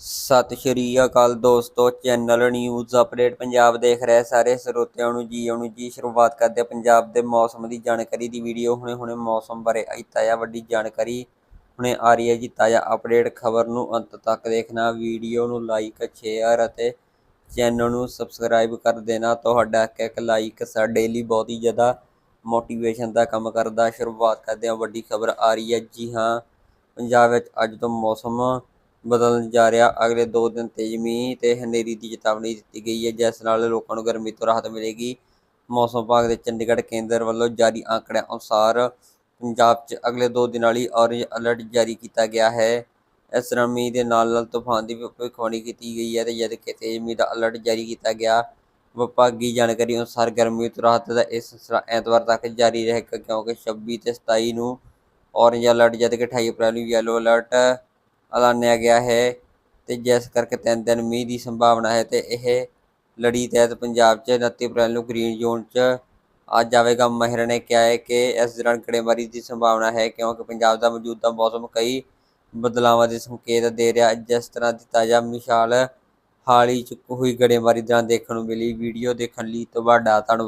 ਸਤਿ ਸ਼੍ਰੀ ਅਕਾਲ ਦੋਸਤੋ channel news update Punjab ਦੇਖ ਰਹੇ ਸਾਰੇ ਸਰੋਤਿਆਂ ਨੂੰ ਜੀ ਆਉਣ ਜੀ ਸ਼ੁਰੂਆਤ ਕਰਦੇ ਪੰਜਾਬ ਦੇ ਮੌਸਮ ਦੀ ਜਾਣਕਾਰੀ ਦੀ ਵੀਡੀਓ ਹੁਣੇ ਹੁਣੇ ਮੌਸਮ ਬਾਰੇ ਆਈ ਤਾਜ਼ਾ ਵੱਡੀ ਜਾਣਕਾਰੀ। ਹੁਣੇ ਆ ਰਹੀ ਹੈ ਜੀ ਤਾਜ਼ਾ ਅਪਡੇਟ ਖਬਰ ਨੂੰ। ਅੰਤ ਤੱਕ ਦੇਖਣਾ ਵੀਡੀਓ ਨੂੰ ਲਾਈਕ ਸ਼ੇਅਰ ਅਤੇ ਚੈਨਲ ਨੂੰ ਸਬਸਕ੍ਰਾਈਬ ਕਰ ਦੇਣਾ। ਤੁਹਾਡਾ ਇੱਕ ਇੱਕ ਲਾਈਕ ਸਾਡੇ ਲਈ ਬਹੁਤ ਹੀ ਜ਼ਿਆਦਾ ਮੋਟੀਵੇਸ਼ਨ ਦਾ ਕੰਮ ਕਰਦਾ। ਸ਼ੁਰੂਆਤ ਕਰਦੇ ਹਾਂ ਵੱਡੀ ਖਬਰ ਆ ਰਹੀ ਹੈ। ਜੀ ਹਾਂ, ਪੰਜਾਬ ਵਿੱਚ ਅੱਜ ਤੋਂ ਮੌਸਮ ਬਦਲਣ ਜਾ ਰਿਹਾ। ਅਗਲੇ 2 ਦਿਨ ਤੇਜ਼ ਮੀਂਹ ਤੇ ਹਨੇਰੀ ਦੀ ਚੇਤਾਵਨੀ ਦਿੱਤੀ ਗਈ ਹੈ, ਜਿਸ ਨਾਲ ਲੋਕਾਂ ਨੂੰ ਗਰਮੀ ਤੋਂ ਰਾਹਤ ਮਿਲੇਗੀ। ਮੌਸਮ ਵਿਭਾਗ ਦੇ ਚੰਡੀਗੜ੍ਹ ਕੇਂਦਰ ਵੱਲੋਂ ਜਾਰੀ ਅੰਕੜਿਆਂ ਅਨੁਸਾਰ ਪੰਜਾਬ 'ਚ ਅਗਲੇ 2 ਦਿਨਾਂ ਲਈ ਔਰੇਂਜ ਅਲਰਟ ਜਾਰੀ ਕੀਤਾ ਗਿਆ ਹੈ। ਇਸ ਤਰ੍ਹਾਂ ਦੇ ਨਾਲ ਨਾਲ ਤੂਫਾਨ ਦੀ ਭਵਿੱਖਬਾਣੀ ਕੀਤੀ ਗਈ ਹੈ ਤੇ ਜਦ ਕਿ ਤੇਜ਼ ਮੀਂਹ ਦਾ ਅਲਰਟ ਜਾਰੀ ਕੀਤਾ ਗਿਆ, ਵਿਭਾਗੀ ਜਾਣਕਾਰੀ ਅਨੁਸਾਰ ਗਰਮੀ ਤੋਂ ਰਾਹਤ ਦਾ ਇਹ ਸਿਲਸਿਲਾ ਐਤਵਾਰ ਤੱਕ ਜਾਰੀ ਰਹੇਗਾ, ਕਿਉਂਕਿ 26 ਤੇ 27 ਨੂੰ ਔਰੇਂਜ ਅਲਰਟ ਜਦ ਕਿ 28 ਅਪ੍ਰੈਲ ਨੂੰ ਯੈਲੋ ਅਲਰਟ ਐਲਾਨਿਆ ਗਿਆ ਹੈ ਤੇ ਜਿਸ ਕਰਕੇ ਤਿੰਨ ਦਿਨ ਮੀਂਹ ਦੀ ਸੰਭਾਵਨਾ ਹੈ ਤੇ ਇਹ ਲੜੀ ਤਹਿਤ ਪੰਜਾਬ 'ਚ 29 ਅਪ੍ਰੈਲ ਨੂੰ ਗ੍ਰੀਨ ਜ਼ੋਨ 'ਚ ਆ ਜਾਵੇਗਾ। ਮਾਹਿਰਾਂ ਨੇ ਕਿਹਾ ਹੈ ਕਿ ਇਸ ਦੌਰਾਨ ਗੜੇਮਾਰੀ ਦੀ ਸੰਭਾਵਨਾ ਹੈ ਕਿਉਂਕਿ ਪੰਜਾਬ ਦਾ ਮੌਜੂਦਾ ਮੌਸਮ ਕਈ ਬਦਲਾਵਾਂ ਦੇ ਸੰਕੇਤ ਦੇ ਰਿਹਾ। ਜਿਸ ਤਰ੍ਹਾਂ ਦੀ ਤਾਜ਼ਾ ਮਿਸਾਲ ਹਾਲ ਹੀ 'ਚ ਹੋਈ ਗੜੇਮਾਰੀ ਦੌਰਾਨ ਦੇਖਣ ਨੂੰ ਮਿਲੀ। ਵੀਡੀਓ ਦੇਖਣ ਲਈ ਤੁਹਾਡਾ ਧੰਨਵਾਦ।